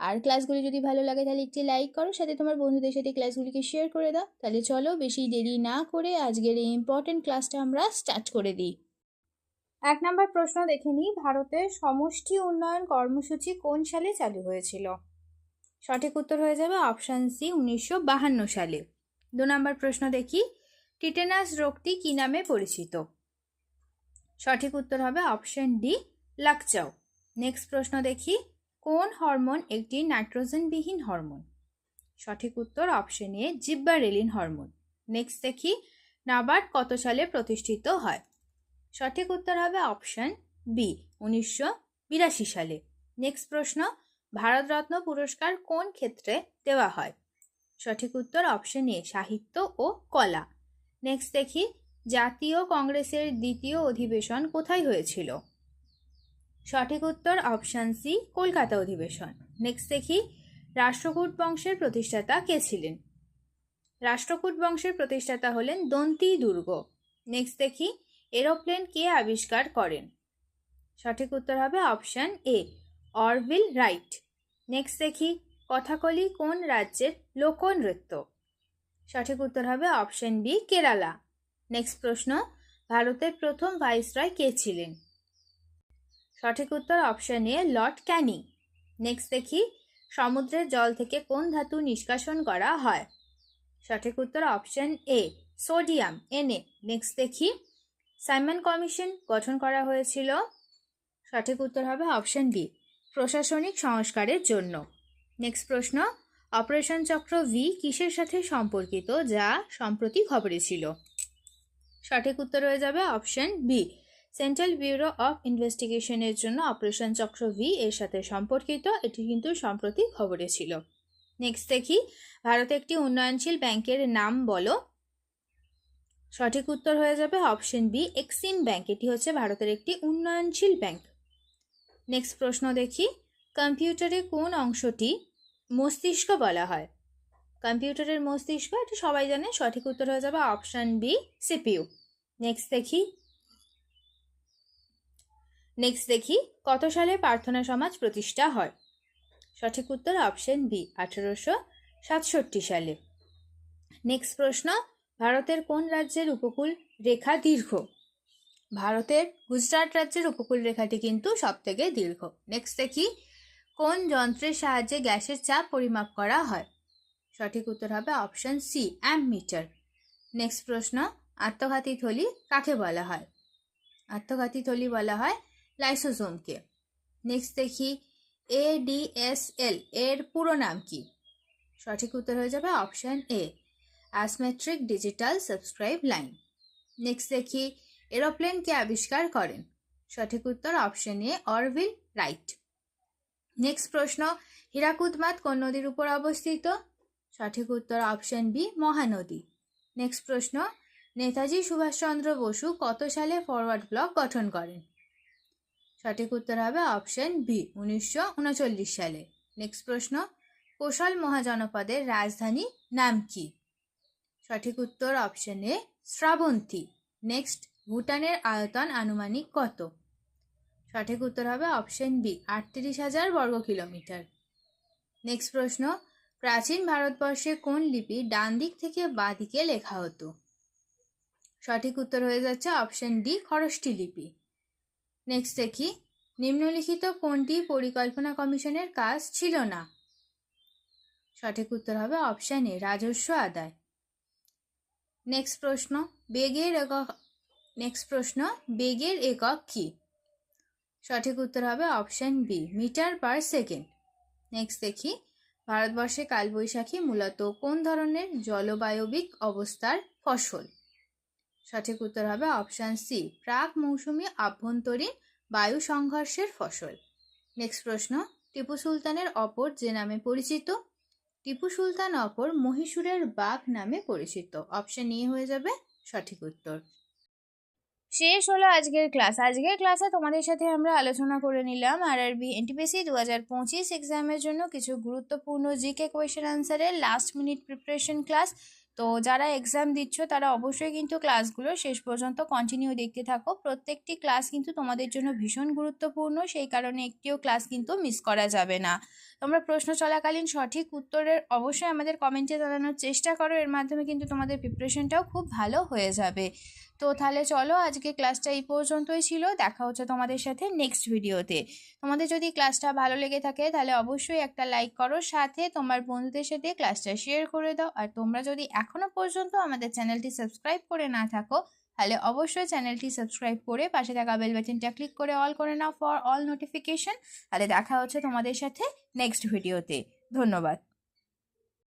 আর ক্লাসগুলি যদি ভালো লাগে তাহলে একটি লাইক করো, সাথে তোমার বন্ধুদের সাথে ক্লাসগুলিকে শেয়ার করে দাও। তাহলে চলো বেশি দেরি না করে আজকের এই ইম্পর্টেন্ট ক্লাসটা আমরা স্টার্ট করে দিই। এক নম্বর প্রশ্ন দেখে নিই, ভারতের সমষ্টি উন্নয়ন কর্মসূচি কোন সালে চালু হয়েছিল? সঠিক উত্তর হয়ে যাবে অপশান সি উনিশশো বাহান্ন সালে। দু নম্বর প্রশ্ন দেখি টিটেনাস রোগটি কি নামে পরিচিত? সঠিক উত্তর হবে অপশন ডি লাকচাও। নেক্সট প্রশ্ন দেখি কোন হরমোন একটি নাইট্রোজেনবিহীন হরমোন? সঠিক উত্তর option A gibberellin hormone. Next দেখি নাবার্ড কত সালে প্রতিষ্ঠিত হয়? সঠিক উত্তর হবে অপশন বি উনিশশো বিরাশি সালে। নেক্সট প্রশ্ন, ভারতরত্ন পুরস্কার কোন ক্ষেত্রে দেওয়া হয়? সঠিক উত্তর অপশন এ সাহিত্য ও কলা। নেক্সট দেখি, জাতীয় কংগ্রেসের দ্বিতীয় অধিবেশন কোথায় হয়েছিল? সঠিক উত্তর অপশান সি, কলকাতা অধিবেশন। নেক্সট দেখি, রাষ্ট্রকূট বংশের প্রতিষ্ঠাতা কে ছিলেন? রাষ্ট্রকূট বংশের প্রতিষ্ঠাতা হলেন দন্তি দুর্গ। নেক্সট দেখি, এরোপ্লেন কে আবিষ্কার করেন? সঠিক উত্তর হবে option A, Orville Wright. Next দেখি, কথাকলি কোন রাজ্যের লোকনৃত্য? সঠিক উত্তর হবে অপশন বি, কেরালা। নেক্সট প্রশ্ন, ভারতের প্রথম ভাইসরয় কে ছিলেন? সঠিক উত্তর option A Lord Canning next দেখি, সমুদ্রের জল থেকে কোন ধাতু নিষ্কাশন করা হয়? সঠিক উত্তর option A sodium NA next দেখি সাইমন কমিশন গঠন করা হয়েছিল। সঠিক উত্তর হবে অপশন বি প্রশাসনিক সংস্কারের জন্য। নেক্সট প্রশ্ন অপারেশন চক্র ভি কিসের সাথে সম্পর্কিত? যা সম্প্রতি খবরে ছিল। সঠিক উত্তর হয়ে যাবে option B Central Bureau of ইনভেস্টিগেশনের জন্য অপারেশন চক্র ভি এর সাথে সম্পর্কিত, এটি কিন্তু সম্প্রতি খবরে ছিল। নেক্সট দেখি, ভারতে একটি উন্নয়নশীল ব্যাংকের নাম বলো। সঠিক উত্তর হয়ে যাবে অপশন বি এক্সিম ব্যাংক এটি হচ্ছে ভারতের একটি উন্নয়নশীল ব্যাংক। নেক্সট প্রশ্ন দেখি কম্পিউটারে কোন অংশটি মস্তিষ্ক বলা হয়? কম্পিউটারের মস্তিষ্ক, এটা সবাই জানে, সঠিক উত্তর হয়ে যাবে অপশান বি সিপিইউ নেক্সট দেখি নেক্সট দেখি, কত সালে প্রার্থনা সমাজ প্রতিষ্ঠা হয়? সঠিক উত্তর অপশন বি আঠেরোশো সাতষট্টি সালে। নেক্সট প্রশ্ন, ভারতের কোন রাজ্যের উপকূল রেখা দীর্ঘ? ভারতের গুজরাট রাজ্যের উপকূল রেখাটি কিন্তু সব থেকে দীর্ঘ। নেক্সট দেখি, কোন যন্ত্রের সাহায্যে গ্যাসের চাপ পরিমাপ করা হয়? সঠিক উত্তর হবে অপশন সি অ্যামমিটার নেক্সট প্রশ্ন, আত্মঘাতী থলি কাকে বলা হয়? আত্মঘাতী থলি বলা হয় লাইসোজোমকে নেক্সট দেখি এডিএসএল এর পুরো নাম কি? সঠিক উত্তর হয়ে যাবে option A asymmetric digital subscribe line next দেখি এরোপ্লেন কে আবিষ্কার করেন। সঠিক উত্তর option A Orville Wright next প্রশ্ন হীরাকুদমাত কোন নদীর উপর অবস্থিত? সঠিক উত্তর অপশন বি মহানদী। নেক্সট প্রশ্ন, নেতাজি সুভাষচন্দ্র বসু কত সালে ফরওয়ার্ড ব্লক গঠন করেন? সঠিক উত্তর হবে অপশন বি উনিশশো উনচল্লিশ সালে। নেক্সট প্রশ্ন, কোশল মহাজনপদের রাজধানী নাম কি? সঠিক উত্তর অপশন এ শ্রাবন্তী। নেক্সট ভুটানের আয়তন আনুমানিক কত? সঠিক উত্তর হবে অপশন বি আটত্রিশ হাজার বর্গ কিলোমিটার। নেক্সট প্রশ্ন, প্রাচীন ভারতবর্ষে কোন লিপি ডান দিক থেকে বাঁ দিকে লেখা হতো? সঠিক উত্তর হয়ে যাচ্ছে অপশন ডি খরষ্টি লিপি। নেক্সট দেখি নিম্নলিখিত কোনটি পরিকল্পনা কমিশনের কাজ ছিল না? সঠিক উত্তর হবে অপশন এ, রাজস্ব আদায়। নেক্সট প্রশ্ন, বেগের একক, নেক্সট প্রশ্ন, বেগের একক কি? সঠিক উত্তর হবে option B, metre per second. Next দেখি, ভারতবর্ষে কালবৈশাখী মূলত কোন ধরনের জলবায়বিক অবস্থার ফসল? সঠিক উত্তর হবে অপশান সি, প্রাক মৌসুমি আভ্যন্তরীণ বায়ু সংঘর্ষের ফসল। নেক্সট প্রশ্ন, টিপু সুলতানের অপর যে নামে পরিচিত? টিপু সুলতান অপর মহীশূরের বাঘ নামে পরিচিত। অপশন ই হয়ে যাবে সঠিক উত্তর। শেষ হলো আজকের ক্লাস আজকের ক্লাসে তোমাদের সাথে আমরা আলোচনা করে নিলাম আর আরবি এনটিপিসি দু হাজার পঁচিশ এক্সামের জন্য কিছু গুরুত্বপূর্ণ জিকে কোয়েশ্চেন আনসারের লাস্ট মিনিট প্রিপারেশন ক্লাস তো যারা এক্সাম দিচ্ছ, তারা অবশ্যই কিন্তু ক্লাসগুলো শেষ পর্যন্ত কন্টিনিউ দেখতে থাকো। প্রত্যেকটি ক্লাস কিন্তু তোমাদের জন্য ভীষণ গুরুত্বপূর্ণ, সেই কারণে একটিও ক্লাস কিন্তু মিস করা যাবে না। তোমরা প্রশ্ন চলাকালীন সঠিক উত্তরের অবশ্যই আমাদের কমেন্টে জানানোর চেষ্টা করো, এর মাধ্যমে কিন্তু তোমাদের প্রিপারেশনটাও খুব ভালো হয়ে যাবে। তো তাহলে চলো আজকে ক্লাসটা এই পর্যন্তই ছিল। দেখা হচ্ছে তোমাদের সাথে নেক্সট ভিডিওতে তোমাদের যদি ক্লাসটা ভালো লেগে থাকে তাহলে অবশ্যই একটা লাইক করো। সাথে তোমার বন্ধুদের সাথে ক্লাসটা শেয়ার করে দাও। আর তোমরা যদি এখনও পর্যন্ত আমাদের চ্যানেলটি সাবস্ক্রাইব করে না থাকো, তাহলে অবশ্যই চ্যানেলটি সাবস্ক্রাইব করে পাশে থাকা বেল বাটনটা ক্লিক করে অল করে নাও ফর অল নোটিফিকেশন তাহলে দেখা হচ্ছে তোমাদের সাথে নেক্সট ভিডিওতে ধন্যবাদ।